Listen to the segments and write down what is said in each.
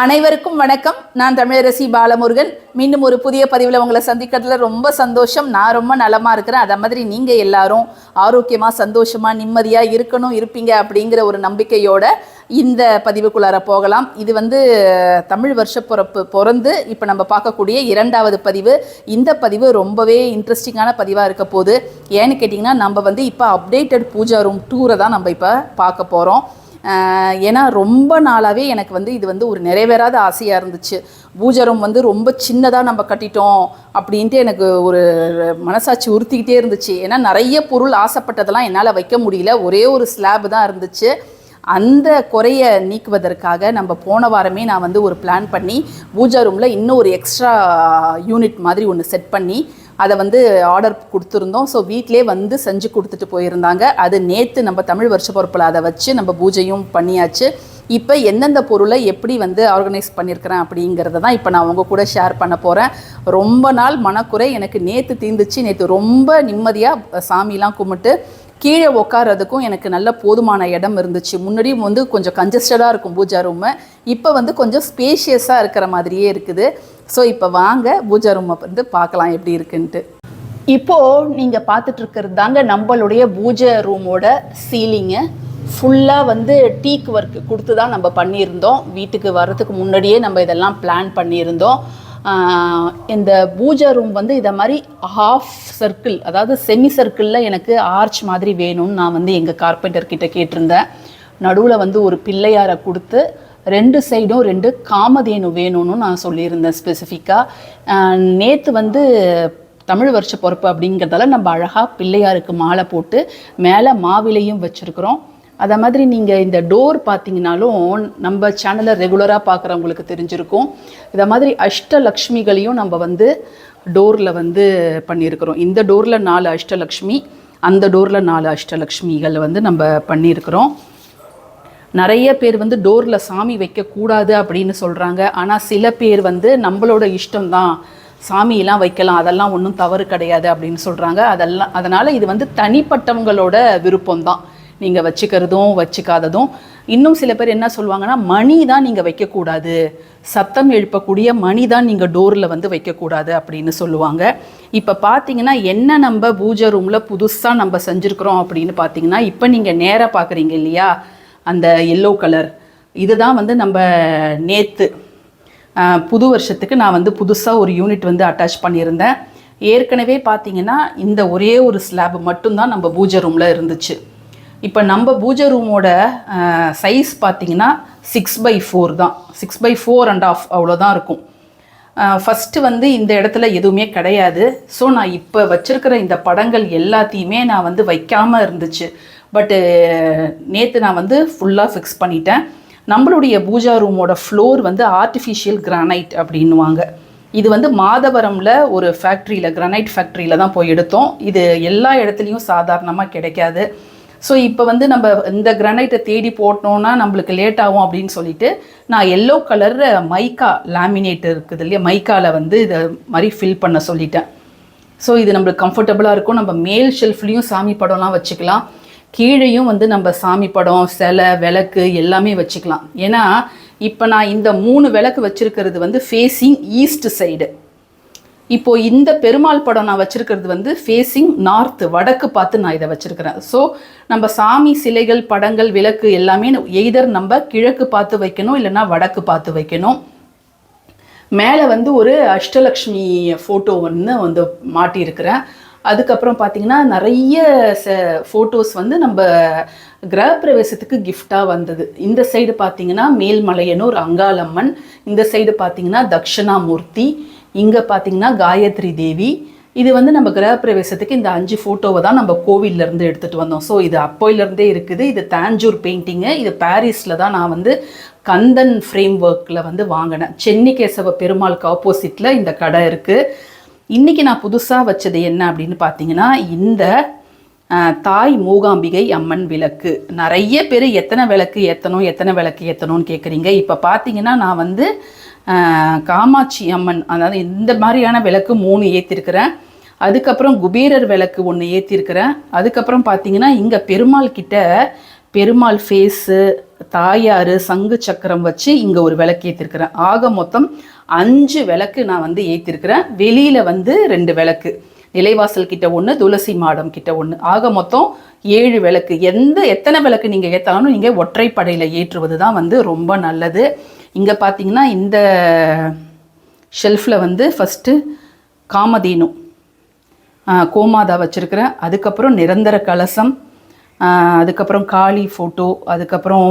அனைவருக்கும் வணக்கம். நான் தமிழரசி பாலமுருகன். மீண்டும் ஒரு புதிய பதிவில் உங்களை சந்திக்கிறதுல ரொம்ப சந்தோஷம். நான் ரொம்ப நலமாக இருக்கிறேன். அதை மாதிரி நீங்கள் எல்லாரும் ஆரோக்கியமாக சந்தோஷமாக நிம்மதியாக இருக்கணும் இருப்பீங்க அப்படிங்கிற ஒரு நம்பிக்கையோட இந்த பதிவுக்குள்ளார போகலாம். இது வந்து தமிழ் வருஷ பிறப்பு பிறந்து இப்போ நம்ம பார்க்கக்கூடிய இரண்டாவது பதிவு. இந்த பதிவு ரொம்பவே இன்ட்ரெஸ்டிங்கான பதிவாக இருக்க போகுது. ஏன்னு கேட்டிங்கன்னா நம்ம வந்து இப்போ அப்டேட்டட் பூஜா ரூம் டூரை தான் நம்ம இப்போ பார்க்க போகிறோம் ஏன்னா ரொம்ப நாளாகவே எனக்கு வந்து இது வந்து ஒரு நிறைவேறாத ஆசையாக இருந்துச்சு. பூஜரம் வந்து ரொம்ப சின்னதாக நம்ம கட்டிட்டோம் அப்படின்ட்டு எனக்கு ஒரு மனசாட்சி உறுத்திக்கிட்டே இருந்துச்சு. ஏன்னா நிறைய பொருள் ஆசைப்பட்டதெல்லாம் என்னால் வைக்க முடியல. ஒரே ஒரு ஸ்லாப் தான் இருந்துச்சு. அந்த குறைய நீக்குவதற்காக நம்ம போன வாரமே நான் வந்து ஒரு பிளான் பண்ணி பூஜா ரூமில் இன்னும் ஒரு எக்ஸ்ட்ரா யூனிட் மாதிரி ஒன்று செட் பண்ணி அதை வந்து ஆர்டர் கொடுத்துருந்தோம். ஸோ வீட்டிலே வந்து செஞ்சு கொடுத்துட்டு போயிருந்தாங்க. அது நேற்று நம்ம தமிழ் வருஷ பொறுப்பில் அதை வச்சு நம்ம பூஜையும் பண்ணியாச்சு. இப்போ எந்தெந்த பொருளை எப்படி வந்து ஆர்கனைஸ் பண்ணியிருக்கிறேன் அப்படிங்கிறத தான் இப்போ நான் உங்கள் கூட ஷேர் பண்ண போகிறேன் ரொம்ப நாள் மனக்குறை எனக்கு நேற்று தீர்ந்துச்சு நேற்று ரொம்ப நிம்மதியாக சாமிலாம் கும்பிட்டு கீழே உட்கார்றதுக்கும் எனக்கு நல்ல போதுமான இடம் இருந்துச்சு. முன்னாடியும் வந்து கொஞ்சம் கஞ்சஸ்டடாக இருக்கும் பூஜா ரூமு இப்போ வந்து கொஞ்சம் ஸ்பேஷியஸாக இருக்கிற மாதிரியே இருக்குது. ஸோ இப்போ வாங்க பூஜா ரூமை வந்து பார்க்கலாம் எப்படி இருக்குன்ட்டு. இப்போது நீங்கள் பார்த்துட்டு இருக்கிறது தாங்க நம்மளுடைய பூஜை ரூமோட சீலிங்கு ஃபுல்லாக வந்து டீக் ஒர்க் கொடுத்து தான் நம்ம பண்ணியிருந்தோம். வீட்டுக்கு வர்றதுக்கு முன்னாடியே நம்ம இதெல்லாம் பிளான் பண்ணியிருந்தோம். இந்த பூஜா ரூம் வந்து இதை மாதிரி ஹாஃப் சர்க்கிள் அதாவது செமி சர்க்கிளில் எனக்கு ஆர்ச் மாதிரி வேணும்னு நான் வந்து எங்கள் கார்பெண்டர் கிட்ட கேட்டிருந்தேன். நடுவில் வந்து ஒரு பிள்ளையாரை கொடுத்து ரெண்டு சைடும் ரெண்டு காமதேனு வேணும்னு நான் சொல்லியிருந்தேன் ஸ்பெசிஃபிக்காக நேற்று வந்து தமிழ் வருஷ பொறுப்பு அப்படிங்கிறதால நம்ம அழகாக பிள்ளையாருக்கு மாலை போட்டு மேலே மாவிலையும் வச்சுருக்குறோம். அதை மாதிரி நீங்கள் இந்த டோர் பார்த்தீங்கனாலும் நம்ம சேனலை ரெகுலராக பார்க்குறவங்களுக்கு தெரிஞ்சிருக்கும். இதை மாதிரி அஷ்டலக்ஷ்மிகளையும் நம்ம வந்து டோரில் வந்து பண்ணியிருக்கிறோம். இந்த டோரில் நாலு அஷ்டலக்ஷ்மி அந்த டோரில் நாலு அஷ்டலக்ஷ்மிகள் வந்து நம்ம பண்ணியிருக்கிறோம். நிறைய பேர் வந்து டோரில் சாமி வைக்கக்கூடாது அப்படின்னு சொல்கிறாங்க ஆனால் சில பேர் வந்து நம்மளோட இஷ்டம்தான். சாமியெல்லாம் வைக்கலாம் அதெல்லாம் ஒன்றும் தவறு கிடையாது அப்படின்னு சொல்கிறாங்க அதெல்லாம் அதனால் இது வந்து தனிப்பட்டவங்களோட விருப்பம்தான். நீங்கள் வச்சுக்கிறதும் வச்சுக்காததும். இன்னும் சில பேர் என்ன சொல்லுவாங்கன்னா மணி தான் நீங்கள் வைக்கக்கூடாது. சத்தம் எழுப்பக்கூடிய மணி தான் நீங்கள் டோரில் வந்து வைக்கக்கூடாது அப்படின்னு சொல்லுவாங்க. இப்போ பார்த்தீங்கன்னா என்ன நம்ம பூஜை ரூமில் புதுசாக நம்ம செஞ்சுருக்குறோம் அப்படின்னு பார்த்தீங்கன்னா இப்போ நீங்கள் நேராக பார்க்குறீங்க இல்லையா? அந்த எல்லோ கலர் இதுதான் வந்து நம்ம நேற்று புது வருஷத்துக்கு நான் வந்து புதுசாக ஒரு யூனிட் வந்து அட்டாச் பண்ணியிருந்தேன். ஏற்கனவே பார்த்தீங்கன்னா இந்த ஒரே ஒரு ஸ்லாப் மட்டும்தான் நம்ம பூஜை ரூமில் இருந்துச்சு. இப்போ நம்ம பூஜை ரூமோட சைஸ் பார்த்தீங்கன்னா சிக்ஸ் பை ஃபோர் தான். Six by four and half அவ்வளோதான் இருக்கும். ஃபஸ்ட்டு வந்து இந்த இடத்துல எதுவுமே கிடையாது. ஸோ நான் இப்போ வச்சுருக்கிற இந்த படங்கள் எல்லாத்தையுமே நான் வந்து வைக்காமல் இருந்துச்சு. பட்டு uh, நேற்று நான் வந்து ஃபுல்லாக ஃபிக்ஸ் பண்ணிட்டேன். நம்மளுடைய பூஜா ரூமோட ஃப்ளோர் வந்து ஆர்டிஃபிஷியல் கிரானைட் அப்படின்னுவாங்க. இது வந்து மாதவரமில் ஒரு ஃபேக்ட்ரியில் கிரானைட் ஃபேக்ட்ரியில் தான் போய் எடுத்தோம். இது எல்லா இடத்துலையும் சாதாரணமாக கிடைக்காது. ஸோ இப்போ வந்து நம்ம இந்த கிரானைட்டை தேடி போட்டோம்னா நம்மளுக்கு லேட் ஆகும் அப்படின்னு சொல்லிட்டு நான் எல்லோ கலர் மைக்கா லேமினேட் இருக்குது இல்லையா? மைக்காவில் வந்து இதை மாதிரி ஃபில் பண்ண சொல்லிட்டேன். ஸோ இது நம்மளுக்கு கம்ஃபர்டபுளாக இருக்கும். நம்ம மேல் ஷெல்ஃப்லேயும் சாமி படம்லாம் வச்சுக்கலாம். கீழேயும் வந்து நம்ம சாமி படம் சிலை விளக்கு எல்லாமே வச்சுக்கலாம். ஏன்னா இப்போ நான் இந்த மூணு விளக்கு வச்சுருக்கிறது வந்து ஃபேஸிங் ஈஸ்ட் சைடு இப்போ இந்த பெருமாள் படம் நான் வச்சுருக்கிறது வந்து ஃபேஸிங் நார்த்து வடக்கு பார்த்து நான் இதை வச்சுருக்கிறேன். ஸோ நம்ம சாமி சிலைகள் படங்கள் விளக்கு எல்லாமே எய்தர் நம்ம கிழக்கு பார்த்து வைக்கணும் இல்லைன்னா வடக்கு பார்த்து வைக்கணும். மேலே வந்து ஒரு அஷ்டலக்ஷ்மி ஃபோட்டோ ஒன்று வந்து மாட்டியிருக்கிறேன். அதுக்கப்புறம் பார்த்தீங்கன்னா நிறைய ச ஃபோட்டோஸ் வந்து நம்ம கிரகப்பிரவேசத்துக்கு கிஃப்டாக வந்தது. இந்த சைடு பார்த்தீங்கன்னா மேல்மலையனூர் அங்காளம்மன் இந்த சைடு பார்த்தீங்கன்னா தக்ஷணாமூர்த்தி இங்கே பார்த்தீங்கன்னா காயத்ரி தேவி. இது வந்து நம்ம கிரகப்பிரவேசத்துக்கு இந்த அஞ்சு ஃபோட்டோவை தான் நம்ம கோவிலேருந்து எடுத்துகிட்டு வந்தோம். ஸோ இது அப்போயிலேருந்தே இருக்குது. இது தாஞ்சூர் பெயிண்டிங்கு இது பாரிஸில் தான் நான் வந்து கந்தன் ஃப்ரேம் ஒர்க்கில் வந்து வாங்கினேன். சென்னிகேசவ பெருமாளுக்கு ஆப்போசிட்டில் இந்த கடை இருக்குது இன்றைக்கி நான் புதுசாக வச்சது என்ன அப்படின்னு பார்த்தீங்கன்னா இந்த தாய் மூகாம்பிகை அம்மன் விளக்கு. நிறைய பேர் எத்தனை விளக்கு ஏற்றணும் எத்தனை விளக்கு ஏற்றணும்னு கேட்குறீங்க இப்போ பார்த்தீங்கன்னா நான் வந்து காமாட்சி அம்மன் அதாவது இந்த மாதிரியான விளக்கு மூணு ஏற்றிருக்கிறேன் அதுக்கப்புறம் குபேரர் விளக்கு ஒன்று ஏற்றிருக்கிறேன் அதுக்கப்புறம் பார்த்தீங்கன்னா இங்கே பெருமாள் கிட்ட பெருமாள் ஃபேஸு தாயார் சங்கு சக்கரம் வச்சு இங்கே ஒரு விளக்கு ஏற்றிருக்கிறேன் ஆக மொத்தம் அஞ்சு விளக்கு நான் வந்து ஏற்றிருக்கிறேன் வெளியில் வந்து ரெண்டு விளக்கு. நிலைவாசல் கிட்ட ஒன்று துளசி மாடம் கிட்ட ஒன்று ஆக மொத்தம் ஏழு விளக்கு. எந்த எத்தனை விளக்கு நீங்கள் ஏற்றாலும் நீங்கள் ஒற்றைப்படையில் ஏற்றுவது தான் வந்து ரொம்ப நல்லது. இங்கே பார்த்தீங்கன்னா இந்த ஷெல்ஃபில் வந்து ஃபஸ்ட்டு காமதேனு கோமாதா வச்சுருக்கிறேன். அதுக்கப்புறம் நிரந்தர கலசம் அதுக்கப்புறம் காளி ஃபோட்டோ அதுக்கப்புறம்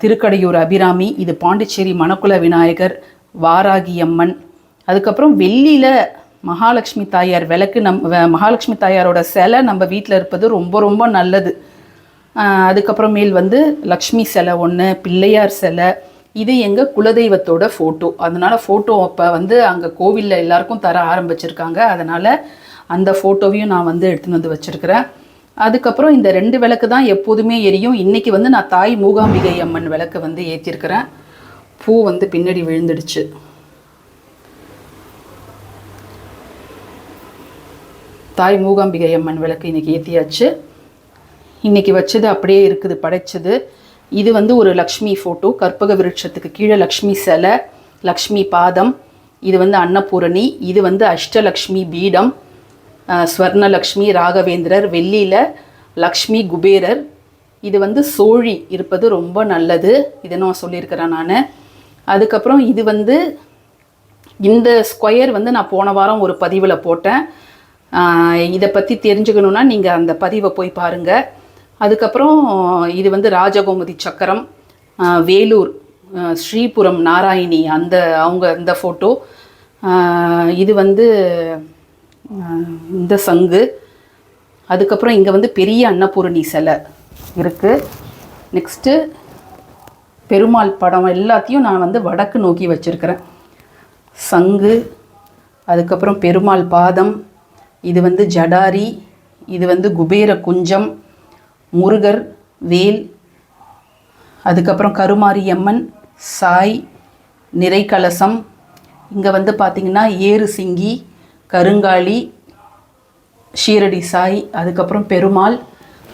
திருக்கடையூர் அபிராமி இது பாண்டிச்சேரி மணக்குல விநாயகர் வாராகி அம்மன் அதுக்கப்புறம் வெள்ளியில் மகாலட்சுமி தாயார் விளக்கு நம் வ- மகாலட்சுமி தாயாரோட சிலை நம்ம வீட்டில் இருப்பது ரொம்ப ரொம்ப நல்லது. அதுக்கப்புறமேல் வந்து லக்ஷ்மி சிலை ஒன்று பிள்ளையார் சிலை. இது எங்கள் குலதெய்வத்தோட ஃபோட்டோ அதனால் ஃபோட்டோ அப்போ வந்து அங்கே கோவிலில் எல்லாருக்கும் தர ஆரம்பிச்சிருக்காங்க. அதனால் அந்த ஃபோட்டோவையும் நான் வந்து எடுத்துன்னு வந்து வச்சுருக்கிறேன். அதுக்கப்புறம் இந்த ரெண்டு விளக்கு தான் எப்போதுமே எரியும். இன்றைக்கி வந்து நான் தாய் மூகாம்பிகை அம்மன் விளக்கு வந்து ஏற்றிருக்கிறேன் பூ வந்து பின்னாடி விழுந்துடுச்சு. தாய் மூகாம்பிகை அம்மன் விளக்கு இன்றைக்கி ஏற்றியாச்சு இன்றைக்கி வச்சது அப்படியே இருக்குது படைச்சது. இது வந்து ஒரு லக்ஷ்மி ஃபோட்டோ கற்பக விருட்சத்துக்கு கீழே லக்ஷ்மி சிலை லக்ஷ்மி பாதம் இது வந்து அன்னபூரணி இது வந்து அஷ்டலக்ஷ்மி பீடம் ஸ்வர்ணலக்ஷ்மி ராகவேந்திரர் வெள்ளியில் லக்ஷ்மி குபேரர். இது வந்து சோழி இருப்பது ரொம்ப நல்லது. இதை நான் சொல்லியிருக்கிறேன் நான். அதுக்கப்புறம் இது வந்து இந்த ஸ்கொயர் வந்து நான் போன வாரம் ஒரு பதிவில் போட்டேன். இதை பற்றி தெரிஞ்சுக்கணுன்னா நீங்கள் அந்த பதிவை போய் பாருங்கள் அதுக்கப்புறம் இது வந்து ராஜகோமதி சக்கரம் வேலூர் ஸ்ரீபுரம் நாராயணி அந்த அவங்க அந்த ஃபோட்டோ இது வந்து இந்த சங்கு. அதுக்கப்புறம் இங்கே வந்து பெரிய அன்னபூரணி சிலை இருக்குது நெக்ஸ்ட்டு பெருமாள் படம் எல்லாத்தையும் நான் வந்து வடக்கு நோக்கி வச்சுருக்கிறேன். சங்கு அதுக்கப்புறம் பெருமாள் பாதம் இது வந்து ஜடாரி இது வந்து குபேர குஞ்சம் முருகர் வேல் அதுக்கப்புறம் கருமாரியம்மன் சாய் நிறைக்கலசம் இங்கே வந்து பார்த்திங்கன்னா ஏறு சிங்கி கருங்காலி ஷீரடி சாய் அதுக்கப்புறம் பெருமாள்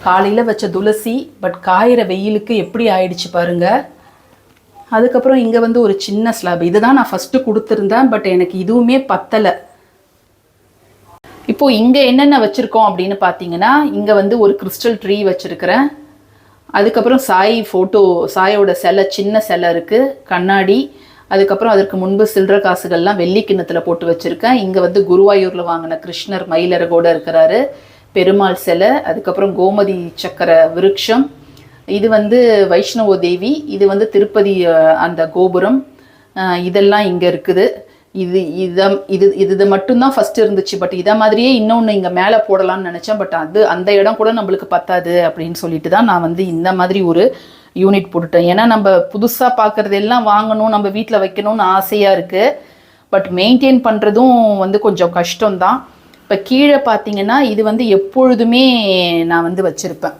காலையில் வச்ச துளசி பட் காயிற வெயிலுக்கு எப்படி ஆயிடுச்சு பாருங்கள் அதுக்கப்புறம் இங்கே வந்து ஒரு சின்ன ஸ்லாப் இதுதான் நான் ஃபஸ்ட்டு கொடுத்துருந்தேன் பட் எனக்கு இதுவுமே பத்தலை. இப்போது இங்கே என்னென்ன வச்சுருக்கோம் அப்படின்னு பார்த்தீங்கன்னா இங்கே வந்து ஒரு கிறிஸ்டல் ட்ரீ வச்சுருக்கிறேன். அதுக்கப்புறம் சாய் ஃபோட்டோ சாயோட சிலை சின்ன சிலை இருக்குது கண்ணாடி. அதுக்கப்புறம் அதற்கு முன்பு சில்லற காசுகள்லாம் வெள்ளி கிண்ணத்தில் போட்டு வச்சுருக்கேன். இங்கே வந்து குருவாயூரில் வாங்கின கிருஷ்ணர் மயிலரகோட இருக்கிறாரு. பெருமாள் சிலை அதுக்கப்புறம் கோமதி சக்கர விருட்சம். இது வந்து வைஷ்ணவோ தேவி இது வந்து திருப்பதி அந்த கோபுரம் இதெல்லாம் இங்கே இருக்குது. இது இதை இது இது மட்டும்தான் ஃபஸ்ட்டு இருந்துச்சு பட் இதை மாதிரியே இன்னொன்று இங்கே மேலே போடலாம்னு நினச்சேன் பட் அது அந்த இடம் கூட நம்மளுக்கு பத்தாது அப்படின்னு சொல்லிட்டு தான் நான் வந்து இந்த மாதிரி ஒரு யூனிட் போட்டுட்டேன். ஏன்னா நம்ம புதுசாக பார்க்குறதெல்லாம் வாங்கணும் நம்ம வீட்டில் வைக்கணும்னு ஆசையாக இருக்குது பட் மெயின்டைன் பண்ணுறதும் வந்து கொஞ்சம் கஷ்டம்தான். இப்போ கீழே பார்த்தீங்கன்னா இது வந்து எப்பொழுதுமே நான் வந்து வச்சுருப்பேன்.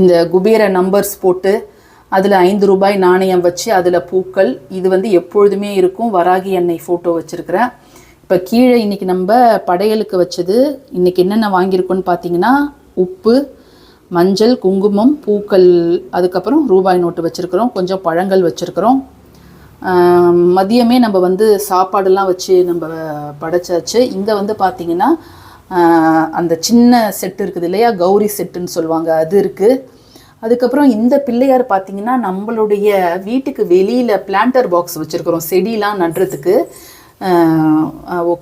இந்த குபேர நம்பர்ஸ் போட்டு அதில் ஐந்து ரூபாய் நாணயம் வச்சு அதில் பூக்கள் இது வந்து எப்பொழுதுமே இருக்கும். வராகி எண்ணெய் ஃபோட்டோ வச்சுருக்கிறேன். இப்போ கீழே இன்றைக்கி நம்ம படையலுக்கு வச்சது இன்றைக்கி என்னென்ன வாங்கியிருக்கோன்னு பார்த்தீங்கன்னா உப்பு மஞ்சள் குங்குமம் பூக்கள் அதுக்கப்புறம் ரூபாய் நோட்டு வச்சுருக்கிறோம். கொஞ்சம் பழங்கள் வச்சுருக்கிறோம். மதியமே நம்ம வந்து சாப்பாடெல்லாம் வச்சு நம்ம படைச்சாச்சு. இங்கே வந்து பார்த்திங்கன்னா அந்த சின்ன செட்டு இருக்குது இல்லையா? கௌரி செட்டுன்னு சொல்லுவாங்க. அது இருக்குது அதுக்கப்புறம் இந்த பிள்ளையார் பார்த்தீங்கன்னா நம்மளுடைய வீட்டுக்கு வெளியில் பிளான்டர் பாக்ஸ் வச்சுருக்குறோம். செடிலாம் நடுறதுக்கு.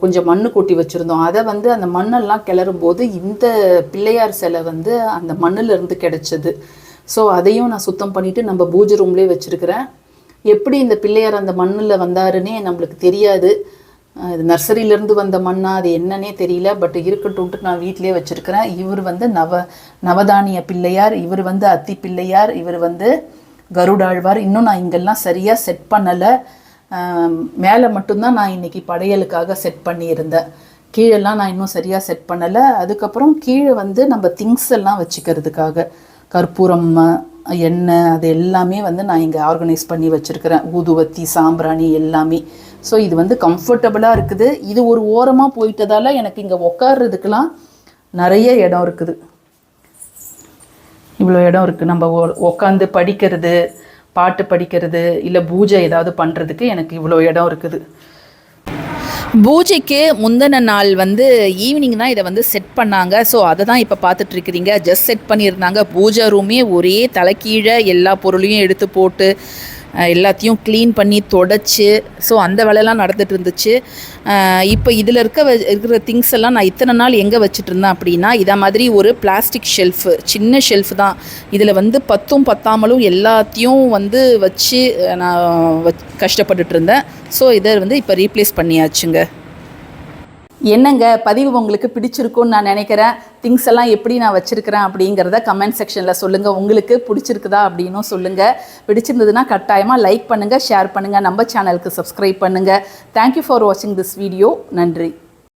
கொஞ்சம் மண்ணு கொட்டி வச்சுருந்தோம். அதை வந்து அந்த மண்ணெல்லாம் கிளறும் போது இந்த பிள்ளையார் சிலை வந்து அந்த மண்ணிலிருந்து கிடச்சிது. ஸோ அதையும் நான் சுத்தம் பண்ணிவிட்டு நம்ம பூஜை ரூம்லேயே வச்சுருக்கிறேன். எப்படி இந்த பிள்ளையார் அந்த மண்ணில் வந்தாருன்னே நம்மளுக்கு தெரியாது. இது நர்சரியிலேருந்து வந்த மண்ணா அது என்னன்னே தெரியல பட் இருக்கட்டும்ட்டு நான் வீட்டிலே வச்சுருக்கிறேன். இவர் வந்து நவ நவதானிய பிள்ளையார் இவர் வந்து அத்தி பிள்ளையார் இவர் வந்து கருடாழ்வார். இன்னும் நான் இங்கெல்லாம் சரியாக செட் பண்ணலை. மேலே மட்டும்தான் நான் இன்னைக்கு படையலுக்காக செட் பண்ணியிருந்தேன். கீழெல்லாம் நான் இன்னும் சரியாக செட் பண்ணலை. அதுக்கப்புறம் கீழே வந்து நம்ம திங்ஸ் எல்லாம் வச்சுக்கிறதுக்காக கற்பூரம் எண்ணெய் அது எல்லாமே வந்து நான் இங்கே ஆர்கனைஸ் பண்ணி வச்சுருக்கிறேன். ஊதுவத்தி சாம்பிராணி எல்லாமே. ஸோ இது வந்து கம்ஃபர்டபுளாக இருக்குது. இது ஒரு ஓரமாக போயிட்டதால எனக்கு இங்கே உட்கார்றதுக்கெல்லாம் நிறைய இடம் இருக்குது. இவ்வளோ இடம் இருக்குது நம்ம உட்காந்து படிக்கிறது பாட்டு படிக்கிறது இல்லை பூஜை ஏதாவது பண்ணுறதுக்கு எனக்கு இவ்வளோ இடம் இருக்குது. பூஜைக்கு முந்தின நாள் வந்து ஈவினிங் தான் இதை வந்து செட் பண்ணாங்க. ஸோ அதை தான் இப்போ பார்த்துட்ருக்கிறீங்க ஜஸ்ட் செட் பண்ணியிருந்தாங்க. பூஜை ரூமே ஒரே தலைக்கீழே எல்லா பொருளையும் எடுத்து போட்டு எல்லாத்தையும் க்ளீன் பண்ணி தொடச்சி. ஸோ அந்த வேலையெல்லாம் நடந்துட்டு இருந்துச்சு. இப்போ இதில் இருக்க வ- இருக்கிற திங்ஸ் எல்லாம் நான் இத்தனை நாள் எங்கே வச்சுட்டு இருந்தேன் அப்படின்னா இதை மாதிரி ஒரு பிளாஸ்டிக் ஷெல்ஃபு சின்ன ஷெல்ஃப் தான். இதில் வந்து பத்தும் பத்தாமலும் எல்லாத்தையும் வந்து வச்சு நான் வச் கஷ்டப்பட்டுட்டு இருந்தேன். ஸோ இதை வந்து இப்போ ரீப்ளேஸ் பண்ணியாச்சுங்க. என்னங்க பதிவு உங்களுக்கு பிடிச்சிருக்கும்னு நான் நினைக்கிறேன்? திங்ஸ் எல்லாம் எப்படி நான் வச்சுருக்கிறேன் அப்படிங்கிறத கமெண்ட் செக்ஷனில் சொல்லுங்கள் உங்களுக்கு பிடிச்சிருக்குதா அப்படின்னும் சொல்லுங்கள் பிடிச்சிருந்ததுன்னா கட்டாயமாக லைக் பண்ணுங்கள் ஷேர் பண்ணுங்கள் நம்ம சேனலுக்கு சப்ஸ்கிரைப் பண்ணுங்கள் தேங்க்யூ ஃபார் வாட்சிங் திஸ் வீடியோ நன்றி.